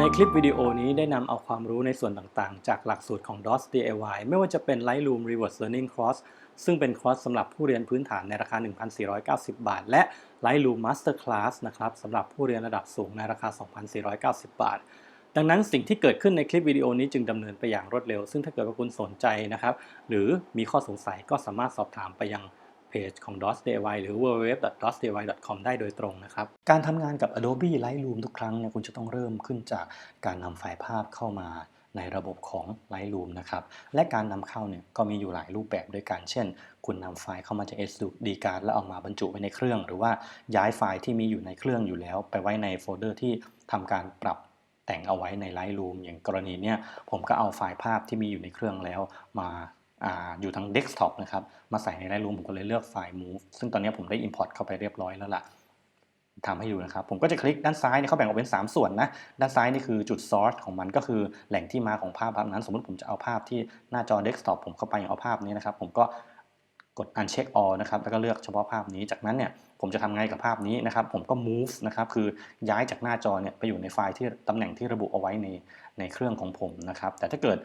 ในคลิปวิดีโอนี้ได้นำเอาความรู้ในส่วนต่างๆ จากหลักสูตรของ DOS DIY ไม่ว่าจะเป็น Lightroom Reverse Learning Course ซึ่งเป็นคอร์สสำหรับผู้เรียนพื้นฐานในราคา 1,490 บาท และ Lightroom Master Class นะครับสำหรับผู้เรียนระดับสูงในราคา 2,490 บาท ดังนั้นสิ่งที่เกิดขึ้นในคลิปวิดีโอนี้จึงดำเนินไปอย่างรวดเร็ว ซึ่งถ้าเกิดว่าคุณสนใจนะครับ หรือมีข้อสงสัยก็สามารถสอบถามไปยัง เพจของ DOS DIY หรือ www.dosdiy.com ได้โดยตรงนะครับ การทำงานกับ Adobe Lightroom ทุกครั้งเนี่ยคุณจะต้องเริ่มขึ้นจากการนำไฟล์ภาพเข้ามาในระบบของ Lightroom นะครับ และการนำเข้าเนี่ยก็มีอยู่หลายรูปแบบด้วยกัน เช่น คุณนำไฟล์เข้ามาจาก SD card แล้วเอามาบรรจุไว้ในเครื่อง หรือว่าย้ายไฟล์ที่มีอยู่ในเครื่องอยู่แล้ว ไปไว้ในโฟลเดอร์ที่ทำการปรับแต่งเอาไว้ใน Lightroom อย่างกรณีเนี้ยผมก็เอาไฟล์ภาพที่มีอยู่ในเครื่องแล้วมา ออยู่ทั้ง desktop นะครับ มาใส่ใน Lightroom ผมก็เลยเลือกไฟล์ move ซึ่งตอนนี้ผมได้ import เข้าไปเรียบร้อยแล้วล่ะทำให้ดูนะครับ ผมก็จะคลิกด้านซ้ายเนี่ยเขาแบ่งออกเป็น 3 ส่วนนะ ด้านซ้ายนี่คือจุด source ของมันก็คือแหล่งที่มาของภาพภาพนั้น สมมติผมจะเอาภาพที่หน้าจอ desktop ผมเข้าไปอย่างเอาภาพนี้นะครับ ผมก็กด uncheck all นะครับ แล้วก็เลือกเฉพาะภาพนี้ จากนั้นเนี่ยผมจะทำไงกับภาพนี้นะครับ ผมก็ move นะครับ คือย้ายจากหน้าจอเนี่ยไปอยู่ในไฟล์ที่ตำแหน่งที่ระบุเอาไว้ในในเครื่องของผมนะครับ แต่ถ้าเกิด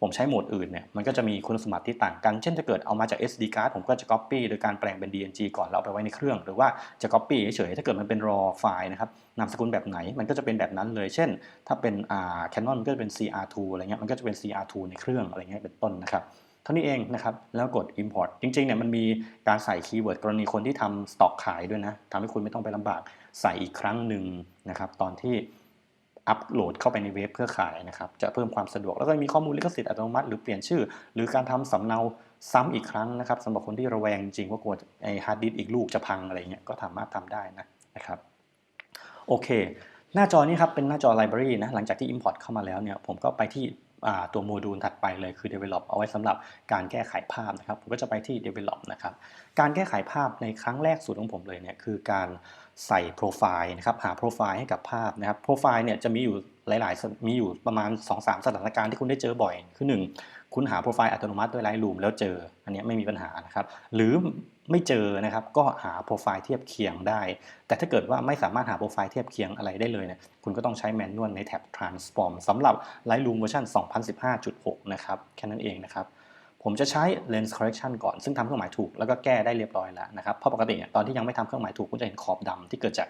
ผมใช้โหมดอื่นเนี่ยมันก็จะมีคุณสมบัติที่ต่างกัน เช่นถ้าเกิดเอามาจาก SD card ผมก็จะ copy โดยการแปลงเป็น DNG ก่อนแล้วเอาไปไว้ในเครื่อง หรือว่าจะ copy เฉยๆถ้าเกิดมันเป็น raw ไฟล์นะครับนามสกุลแบบไหนมันก็จะเป็นแบบนั้นเลย เช่น ถ้าเป็นอ่า Canon มันก็จะเป็น CR2 อะไรเงี้ยมันก็จะเป็น CR2 ในเครื่องอะไรเงี้ยเป็นต้นนะครับเท่านี้เองนะครับแล้วกด import จริงๆเนี่ยมันมีการใส่คีย์เวิร์ดกรณีคนที่ทำสต็อกขายด้วยนะทำให้คุณไม่ต้องไปลำบากใส่อีกครั้งหนึ่งนะครับตอนที่ อัปโหลดเข้าไปในเว็บเพื่อขายนะครับ จะเพิ่มความสะดวกแล้วก็มีข้อมูลลิขสิทธิ์อัตโนมัติ หรือเปลี่ยนชื่อ หรือการทำสำเนาซ้ำอีกครั้งนะครับสำหรับคนที่ระแวงจริงว่ากลัวไอฮาร์ดดิสก์อีกลูกจะพังอะไรเงี้ยก็สามารถทำได้นะนะครับโอเค หน้าจอนี้ครับเป็นหน้าจอไลบรารีนะหลังจากที่ Import เข้ามาแล้วเนี่ยผมก็ไปที่ ตัวโมดูลถัดไปเลยคือ Develop เอาไว้สำหรับการแก้ไขภาพนะครับ ผมก็จะไปที่ Develop นะครับ การแก้ไขภาพในครั้งแรกสุดของผมเลยเนี่ยคือการใส่โปรไฟล์นะครับ หาโปรไฟล์ให้กับภาพนะครับ โปรไฟล์เนี่ยจะมีอยู่ หลาย ๆ มีอยู่ประมาณ 2-3 สถานการณ์ที่คุณได้เจอบ่อย คือ 1 คุณหาโปรไฟล์อัตโนมัติด้วย Lightroom แล้วเจอ อันนี้ไม่มีปัญหานะครับ หรือไม่เจอนะครับก็หาโปรไฟล์เทียบเคียงได้ แต่ถ้าเกิดว่าไม่สามารถหาโปรไฟล์เทียบเคียงอะไรได้เลยเนี่ยคุณก็ต้องใช้แมนนวลในแท็บ transform สำหรับ Lightroom เวอร์ชัน2015.6 นะครับ แค่นั้นเองนะครับผมจะใช้ lens correction ก่อนซึ่งทำเครื่องหมายถูกแล้วก็แก้ได้เรียบร้อยแล้วนะครับเพราะปกติเนี่ยตอนที่ยังไม่ทำเครื่องหมายถูกคุณจะเห็นขอบดำที่เกิดจาก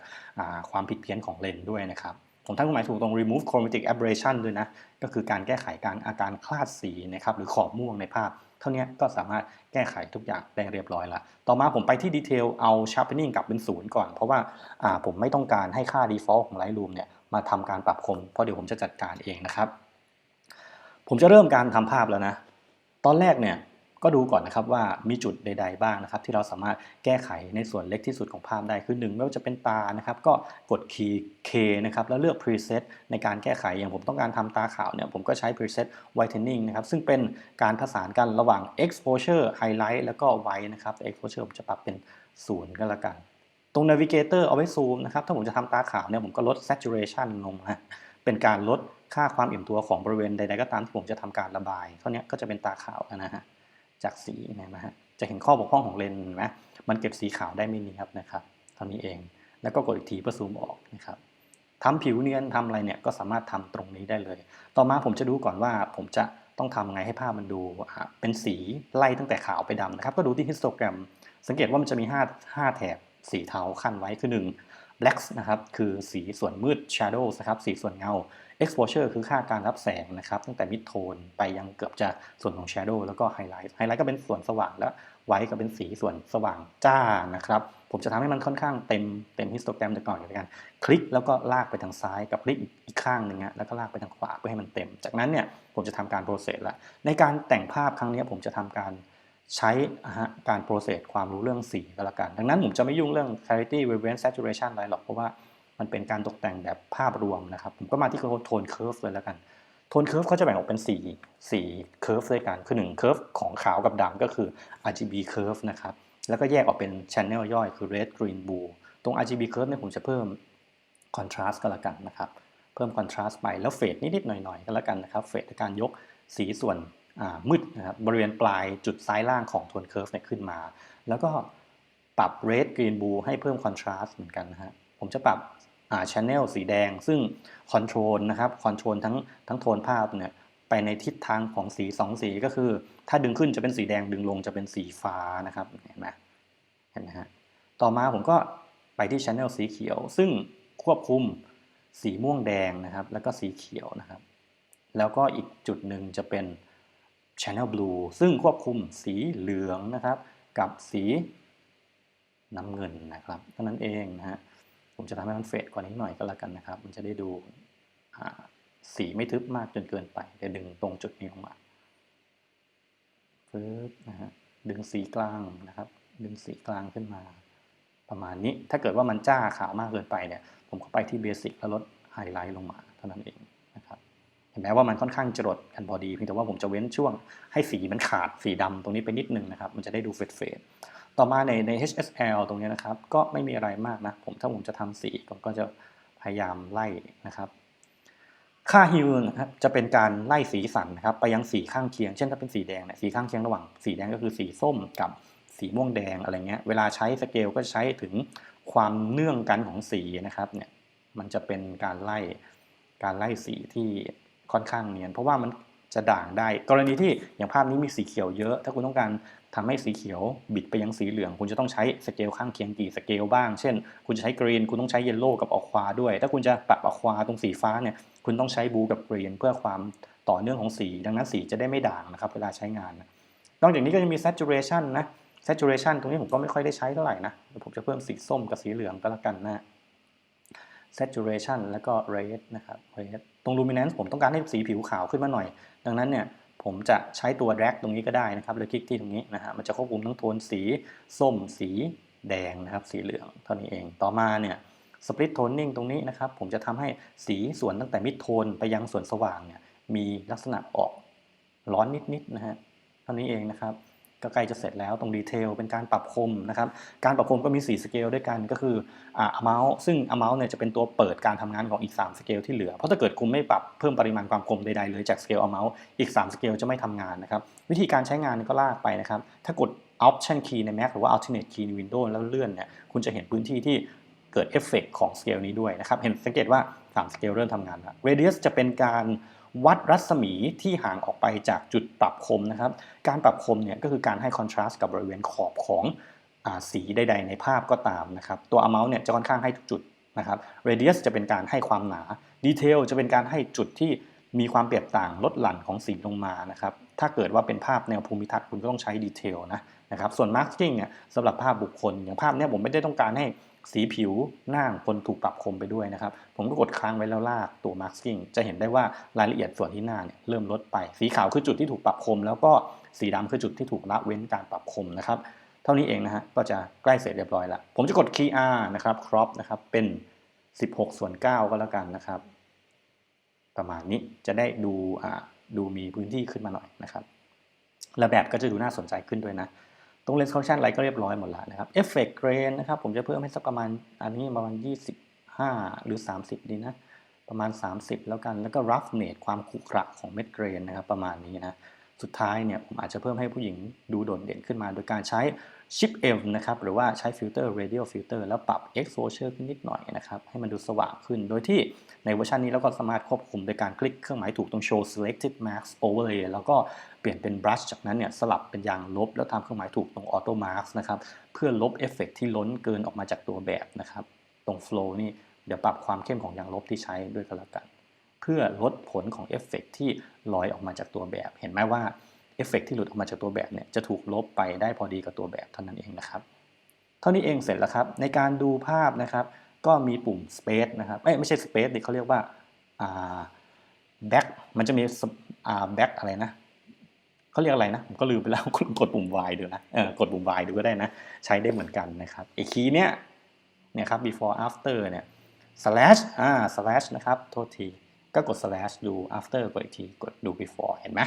ความผิดเพี้ยนของเลนส์ด้วยนะครับ ผมทำเครื่องหมายถูกตรง remove chromatic aberration ด้วยนะ ก็คือการแก้ไขการอาการคลาดสีนะครับหรือขอบม่วงในภาพ เท่านี้ก็สามารถแก้ไขทุกอย่างได้เรียบร้อยล้วต่อมาผมไปที่ดีเทลเอา sharpening กลับเป็นศูนย์ก่อน เพราะว่าผมไม่ต้องการให้ค่า default ของ Lightroom เนี่ยมาทำการปรับคม เพราะเดี๋ยวผมจะจัดการเองนะครับ ผมจะเริ่มการทำภาพแล้วนะ ตอนแรกเนี่ย ก็ดูก่อนนะครับว่ามีจุดใด ๆ บ้างนะครับ ที่เราสามารถแก้ไขในส่วนเล็กที่สุดของภาพได้คือ1ไม่ว่าจะเป็นตานะครับ ก็กดคีย์ K นะครับแล้วเลือก preset ในการแก้ไขอย่างผมต้องการทำตาขาวเนี่ยผมก็ใช้ preset whitening นะครับซึ่งเป็นการผสานกันระหว่าง exposure highlight แล้วก็ white นะครับ exposure ผมจะปรับเป็น0ก็แล้วกัน ตรง navigator เอาไว้ซูมนะครับถ้าผมจะทำตาขาวเนี่ยผมก็ลด saturation ลงนะเป็นการลดค่าความอิ่มตัวของบริเวณใดๆก็ตามที่ผมจะทำการระบาย เท่านี้ก็จะเป็นตาขาวนะฮะ จากสีนะฮะจะเห็นข้อบกพร่องของเลนส์ไหมมันเก็บสีขาวได้ไม่เนียบนะครับเท่านี้เอง แล้วก็กดอีกทีเพื่อซูมออกนะครับทำผิวเนียนทำอะไรเนี่ยก็สามารถทำตรงนี้ได้เลย ต่อมาผมจะดูก่อนว่าผมจะต้องทำไงให้ภาพมันดูเป็นสีไล่ตั้งแต่ขาวไปดำนะครับ ก็ดูที่ฮิสโตแกรม สังเกตว่ามันจะมี 5 5 แถบสีเทาขั้นไว้คือ 1 blacks นะครับ คือสีส่วนมืด shadows นะครับ สีส่วนเงา exposure คือค่าการรับแสงนะครับ ตั้งแต่ mid tone ไปยังเกือบจะส่วนของ shadow แล้วก็ highlight highlight ก็เป็นส่วนสว่างแล้ว white ก็เป็นสีส่วนสว่างจ้านะครับ ผมจะทำให้มันค่อนข้างเต็มเต็มฮิสโตแกรมก่อนอย่างกัน คลิกแล้วก็ลากไปทางซ้ายกับคลิกอีกข้างหนึ่งแล้วก็ลากไปทางขวาเพื่อให้มันเต็ม จากนั้นเนี่ยผมจะทำการโปรเซสละในการแต่งภาพครั้งนี้ผมจะทำการใช้การโปรเซสความรู้เรื่องสีก็แล้วกัน ดังนั้นผมจะไม่ยุ่งเรื่อง clarity vibrance saturation อะไรหรอกเพราะว่า มันเป็นการตกแต่งแบบภาพรวมนะครับ ผมก็มาที่โทนเคอร์ฟเลยแล้วกันโทนเคอร์ฟเขาจะแบ่งออกเป็น4 4เคอร์ฟด้วยกันคือ1เคอร์ฟของขาวกับดำก็คือ RGB curve นะครับแล้วก็แยกออกเป็น channel ย่อยคือ red green blue ตรง RGB curve เนี่ยผมจะเพิ่ม contrast ก็แล้วกันนะครับ เพิ่ม contrast ไปแล้วเฟดนิดๆหน่อยๆก็แล้วกันนะครับเฟดการยกสีส่วนมืดนะครับบริเวณปลายจุดซ้ายล่างของโทนเคอร์ฟเนี่ยขึ้นมา แล้วก็ปรับ red green blue ให้เพิ่ม contrast เหมือนกันนะฮะผมจะปรับ อ่า channel สีแดง ซึ่ง control นะครับ control ทั้งทั้งโทนภาพเนี่ยไปในทิศทางของสีสองสีก็คือ ถ้าดึงขึ้นจะเป็นสีแดงดึงลงจะเป็นสีฟ้านะครับเห็นไหมเห็นไหมฮะต่อมาผมก็ไปที่ channel สีเขียว ซึ่งควบคุมสีม่วงแดงนะครับ แล้วก็สีเขียวนะครับ แล้วก็อีกจุดหนึ่งจะเป็น channel blue ซึ่งควบคุมสีเหลืองนะครับ กับสีน้ำเงินนะครับเท่านั้นเองนะฮะ ผมจะทำให้มันเฟดกว่านี้หน่อยก็แล้วกันนะครับ มันจะได้ดูสีไม่ทึบมากจนเกินไปเดี๋ยวดึงตรงจุดนี้ลงมาปึ๊บนะฮะดึงสีกลางนะครับ ดึงสีกลางขึ้นมา ประมาณนี้ถ้าเกิดว่ามันจ้าขาวมากเกินไปเนี่ย ผมก็ไปที่เบสิกแล้วลดไฮไลท์ลงมาเท่านั้นเองนะครับเห็นไหมว่ามันค่อนข้างจรดกันพอดีเพียงแต่ว่าผมจะเว้นช่วงให้สีมันขาดสีดำตรงนี้ไปนิดนึงนะครับ มันจะได้ดูเฟดเฟด ต่อมาในใน HSL ตรงนี้นะครับ ก็ไม่มีอะไรมากนะ ผมถ้าผมจะทำสีผมก็จะพยายามไล่นะครับ ค่าฮิวนะครับจะเป็นการไล่สีสันนะครับไปยังสีข้างเคียง เช่นถ้าเป็นสีแดงเนี่ยสีข้างเคียงระหว่างสีแดงก็คือสีส้มกับสีม่วงแดงอะไรเงี้ย เวลาใช้สเกลก็ใช้ถึงความเนื่องกันของสีนะครับเนี่ย มันจะเป็นการไล่การไล่สีที่ค่อนข้างเนียน เพราะว่ามัน จะด่างได้ กรณีที่อย่างภาพนี้มีสีเขียวเยอะ ถ้าคุณต้องการทำให้สีเขียวบิดไปยังสีเหลือง คุณจะต้องใช้สเกลข้างเคียงกี่สเกลบ้าง เช่น คุณจะใช้กรีน คุณต้องใช้เยลโล่กับออกควาด้วย ถ้าคุณจะปรับออกควาตรงสีฟ้าเนี่ย คุณต้องใช้บูกับกรีนเพื่อความต่อเนื่องของสี ดังนั้นสีจะได้ไม่ด่างนะครับเวลาใช้งาน นอกจากนี้ก็จะมี saturation นะ saturation ตรงนี้ผมก็ไม่ค่อยได้ใช้เท่าไหร่นะ ผมจะเพิ่มสีส้มกับสีเหลืองก็แล้วกันนะ saturation แล้วก็ red นะครับ red ตรง luminance ผมต้องการให้สีผิวขาวขึ้นมาหน่อย ดังนั้นเนี่ยผมจะใช้ตัว drag ตรงนี้ก็ได้นะครับเลยคลิกที่ตรงนี้นะฮะมันจะควบคุมทั้งโทนสีส้มสีแดงนะครับ สีเหลืองเท่านี้เอง ต่อมาเนี่ย split toning ตรงนี้นะครับ ผมจะทำให้สีส่วนตั้งแต่ mid tone ไปยังส่วนสว่างเนี่ยมีลักษณะออกร้อนนิดๆนะฮะเท่านี้เองนะครับ ก็ใกล้จะเสร็จแล้วตรงดีเทลเป็นการปรับคมนะครับการปรับคมก็มี 4 สเกลด้วยกันก็คืออ่า amount ซึ่ง amount เนี่ยจะเป็นตัวเปิดการทำงานของอีก 3 สเกลที่เหลือ เพราะถ้าเกิดคุณไม่ปรับเพิ่มปริมาณความคมใดๆเลยจากสเกล amount อีก 3 สเกลจะไม่ทำงานนะครับวิธีการใช้งานก็ลากไปนะครับถ้ากด option key ใน Mac หรือว่า alternate key ใน Windows แล้วเลื่อนเนี่ยคุณจะเห็นพื้นที่ที่เกิดเอฟเฟกของสเกลนี้ด้วยนะครับเห็นสังเกตว่า3สเกลเริ่มทำงานแล้ว radius จะเป็นการ วัดรัศมีที่ห่างออกไปจากจุดปรับคมนะครับ การปรับคมเนี่ยก็คือการให้คอนทราสต์กับบริเวณขอบของอสีใดๆในภาพก็ตามนะครับ ตัว amount เนี่ยจะค่อนข้างให้ทุกจุดนะครับ radius จะเป็นการให้ความหนา detail จะเป็นการให้จุดที่ มีความเปรียบต่างลดหลั่นของสีลงมานะครับ ถ้าเกิดว่าเป็นภาพแนวภูมิทัศน์คุณก็ต้องใช้ detail นะนะครับ ส่วน masking เนี่ยสำหรับภาพบุคคล อย่างภาพเนี้ยผมไม่ได้ต้องการให้สีผิวหน้าคนถูกปรับคมไปด้วยนะครับ ผมก็กดค้างไว้แล้วลากตัว masking จะเห็นได้ว่ารายละเอียดส่วนที่หน้าเนี่ยเริ่มลดไป สีขาวคือจุดที่ถูกปรับคม แล้วก็สีดำคือจุดที่ถูกละเว้นการปรับคมนะครับ เท่านี้เองนะฮะก็จะใกล้เสร็จเรียบร้อยล้วผมจะกด key R นะครับ crop นะครับเป็น 16 ส่วน 9 ก็แล้วกันนะครับ ประมาณนี้จะได้ดูดูมีพื้นที่ขึ้นมาหน่อยนะครับและแบบก็จะดูน่าสนใจขึ้นด้วยนะ ตรง lens correction อะไรก็เรียบร้อยหมดแล้วนะครับ effect grain นะครับ ผมจะเพิ่มให้สักประมาณอันนี้ประมาณ 25 หรือ 30 ดีนะ ประมาณ 30 แล้วกัน แล้วก็ roughness ความขรุขระของเม็ดเกรนนะครับ ประมาณนี้นะ สุดท้ายเนี่ยผมอาจจะเพิ่มให้ผู้หญิงดูโดดเด่นขึ้นมา โดยการใช้ Shift M นะครับหรือว่าใช้ฟิลเตอร์ radial filter แล้วปรับ exposure ขึ้นนิดหน่อยนะครับให้มันดูสว่างขึ้น โดยที่ในเวอร์ชันนี้เราก็สามารถควบคุมโดยการคลิกเครื่องหมายถูกตรง show selected mask overlay แล้วก็เปลี่ยนเป็น brush จากนั้นเนี่ยสลับเป็นยางลบ แล้วทำเครื่องหมายถูกตรง auto mask นะครับเพื่อลบเอฟเฟกที่ล้นเกินออกมาจากตัวแบบนะครับตรง flow นี่เดี๋ยวปรับความเข้มของยางลบที่ใช้ด้วยกันแล้วกัน เพื่อลดผลของเอฟเฟกที่ลอยออกมาจากตัวแบบ เห็นไหมว่า เอฟเฟกที่หลุดออกมาจากตัวแบบเนี่ยจะถูกลบไปได้พอดีกับตัวแบบเท่านั้นเองนะครับ เท่านี้เองเสร็จแล้วครับในการดูภาพนะครับ ก็มีปุ่ม space นะครับเอ้ยไม่ใช่ space ดิเขาเรียกว่าอ่า back มันจะมีอ่า back อะไรนะเขาเรียกอะไรนะ ผมก็ลืมไปแล้วกดปุ่ม Y ดูนะเออกดปุ่ม Y ดูก็ได้นะ ใช้ได้เหมือนกันนะครับไอ้คีย์เนี้ยเนี่ยครับ before after เนี่ย slash อ่า slash นะครับ โทษที ก็กด slash ดู after กดอีกที กดดู before เห็นไหม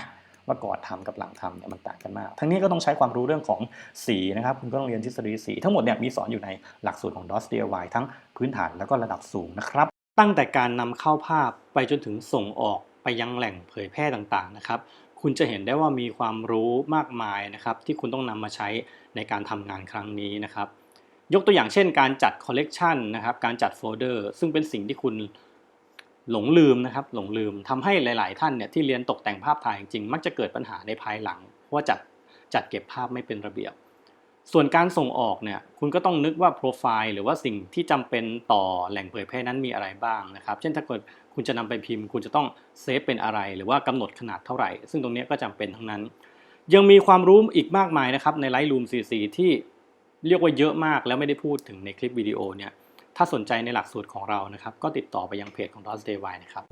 ว่าก่อนทำกับหลังทำเนี่ยมันต่างกันมาก ทั้งนี้ก็ต้องใช้ความรู้เรื่องของสีนะครับ คุณก็ต้องเรียนทฤษฎีสี ทั้งหมดเนี่ยมีสอนอยู่ในหลักสูตรของ DOS DIY ทั้งพื้นฐานแล้วก็ระดับสูงนะครับ ตั้งแต่การนำเข้าภาพไปจนถึงส่งออกไปยังแหล่งเผยแพร่ต่างๆนะครับคุณจะเห็นได้ว่ามีความรู้มากมายนะครับที่คุณต้องนำมาใช้ในการทำงานครั้งนี้นะครับยกตัวอย่างเช่น การจัดคอลเลกชันนะครับการจัดโฟลเดอร์ซึ่งเป็นสิ่งที่คุณ หลงลืมนะครับหลงลืมทำให้หลาย ๆ ท่านเนี่ยที่เรียนตกแต่งภาพถ่ายจริงๆมักจะเกิดปัญหาในภายหลังเพราะว่าจัดจัดเก็บภาพไม่เป็นระเบียบ ส่วนการส่งออกเนี่ยคุณก็ต้องนึกว่าโปรไฟล์หรือว่าสิ่งที่จำเป็นต่อแหล่งเผยแพร่นั้นมีอะไรบ้างนะครับ เช่นถ้าเกิดคุณจะนำไปพิมพ์ คุณจะต้องเซฟเป็นอะไร หรือว่ากำหนดขนาดเท่าไหร่ ซึ่งตรงนี้ก็จำเป็นทั้งนั้น ยังมีความรู้อีกมากมายนะครับใน Lightroom CC ที่เรียกว่าเยอะมากแล้วไม่ได้พูดถึงในคลิปวิดีโอเนี่ย ถ้าสนใจในหลักสูตรของเรานะครับ ก็ติดต่อไปยังเพจของ DOS DIY นะครับ